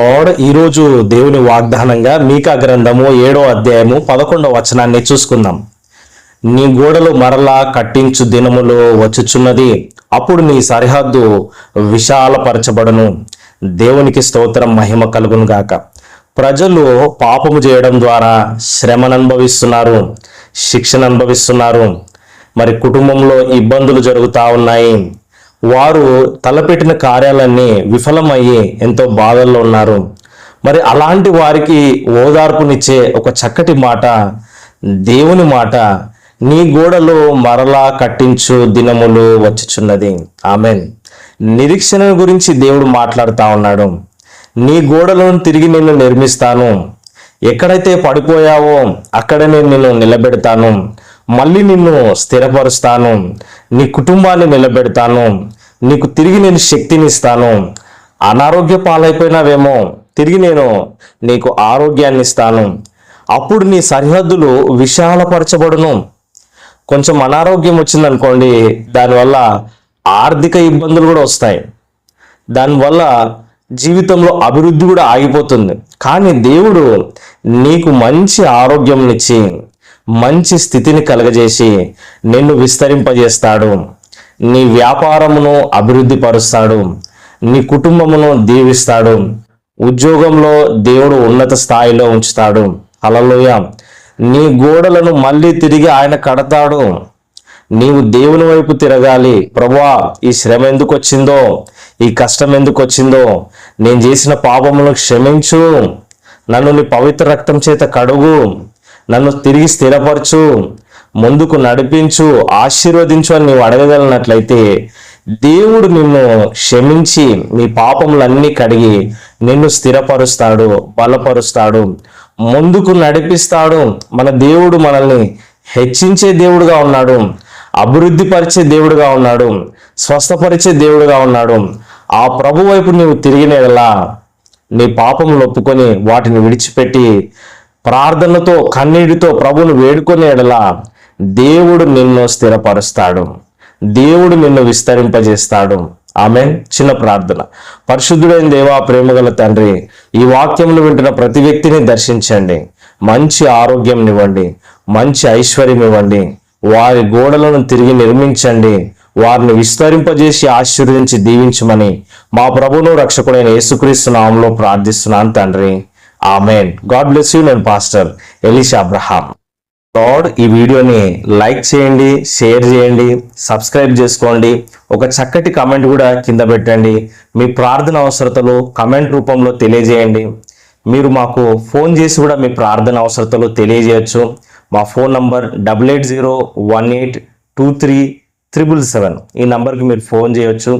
God ఈరోజు దేవుని వాగ్దానంగా మీకా గ్రంథము ఏడో అధ్యాయము పదకొండవ వచనాన్ని చూసుకుందాం. నీ గోడలు మరలా కట్టించు దినములు వచ్చుచున్నది. అప్పుడు నీ సరిహద్దు విశాలపరచబడును. దేవునికి స్తోత్రం మహిమ కలుగును గాక. ప్రజలు పాపము చేయడం ద్వారా శ్రమను అనుభవిస్తున్నారు శిక్షణ అనుభవిస్తున్నారు మరి కుటుంబంలో ఇబ్బందులు జరుగుతూ ఉన్నాయి. వారు తలపెట్టిన కార్యాలన్నీ విఫలమయ్యి ఎంతో బాధల్లో ఉన్నారు. మరి అలాంటి వారికి ఓదార్పునిచ్చే ఒక చక్కటి మాట దేవుని మాట నీ గోడలో మరలా కట్టించు దినములు వచ్చుచున్నది. ఆమెన్. నిరీక్షణ గురించి దేవుడు మాట్లాడుతూ ఉన్నాడు. నీ గోడలను తిరిగి నిన్ను నిర్మిస్తాను. ఎక్కడైతే పడిపోయావో అక్కడ నేను నిన్ను నిలబెడతాను. మళ్ళీ నిన్ను స్థిరపరుస్తాను. నీ కుటుంబాన్ని నిలబెడతాను. నీకు తిరిగి నేను శక్తిని ఇస్తాను. అనారోగ్య పాలైపోయినావేమో. తిరిగి నేను నీకు ఆరోగ్యాన్ని ఇస్తాను. అప్పుడు నీ సరిహద్దులు విశాలపరచబడును. కొంచెం అనారోగ్యం వచ్చిందనుకోండి దానివల్ల ఆర్థిక ఇబ్బందులు కూడా వస్తాయి. దానివల్ల జీవితంలో అభివృద్ధి కూడా ఆగిపోతుంది. కానీ దేవుడు నీకు మంచి ఆరోగ్యంనిచ్చి మంచి స్థితిని కలగజేసి నిన్ను విస్తరింపజేస్తాడు. నీ వ్యాపారమును అభివృద్ధి పరుస్తాడు. నీ కుటుంబమును దీవిస్తాడు. ఉద్యోగంలో దేవుడు ఉన్నత స్థాయిలో ఉంచుతాడు. అలలోయ నీ గోడలను మళ్ళీ తిరిగి ఆయన కడతాడు. నీవు దేవుని వైపు తిరగాలి. ప్రభా ఈ శ్రమ ఎందుకు వచ్చిందో ఈ కష్టం ఎందుకు వచ్చిందో నేను చేసిన పాపములను క్షమించు. నన్ను నీ పవిత్ర రక్తం చేత కడుగు. నన్ను తిరిగి స్థిరపరచు ముందుకు నడిపించు ఆశీర్వదించు అని నీవు అడగగలిగినట్లయితే దేవుడు నిన్ను క్షమించి నీ పాపములన్నీ కడిగి నిన్ను స్థిరపరుస్తాడు బలపరుస్తాడు ముందుకు నడిపిస్తాడు. మన దేవుడు మనల్ని హెచ్చించే దేవుడుగా ఉన్నాడు అభివృద్ధి పరిచే దేవుడుగా ఉన్నాడు స్వస్థపరిచే దేవుడుగా ఉన్నాడు. ఆ ప్రభు వైపు నీవు తిరిగినలా నీ పాపములు ఒప్పుకొని వాటిని విడిచిపెట్టి ప్రార్థనతో కన్నీటితో ప్రభును వేడుకొని దేవుడు నిన్ను స్థిరపరుస్తాడు. దేవుడు నిన్ను విస్తరింపజేస్తాడు. ఆమె చిన్న ప్రార్థన. పరిశుద్ధుడైన దేవా ప్రేమగల తండ్రి ఈ వాక్యములు వింటున్న ప్రతి వ్యక్తిని దర్శించండి. మంచి ఆరోగ్యం ఇవ్వండి. మంచి ఐశ్వర్యం ఇవ్వండి. వారి గోడలను తిరిగి నిర్మించండి. వారిని విస్తరింపజేసి ఆశీర్వదించి దీవించమని మా ప్రభును రక్షకుడైన యేసుక్రీస్తు నామంలో ప్రార్థిస్తున్నాను తండ్రి. ఆమెన్ గాడ్ బ్లెస్ యూ నేను పాస్టర్ ఎలిషా అబ్రహాం లార్డ్ ఈ వీడియోని లైక్ చేయండి షేర్ చేయండి సబ్స్క్రైబ్ చేసుకోండి. ఒక చక్కటి కమెంట్ కూడా కింద పెట్టండి. మీ ప్రార్థన అవసరతలు కమెంట్ రూపంలో తెలియజేయండి. మీరు మాకు ఫోన్ చేసి కూడా మీ ప్రార్థన అవసరతలు తెలియజేయచ్చు. మా phone number double eight zero one eight two three triple seven ఈ నంబర్కి మీరు ఫోన్ చేయొచ్చు.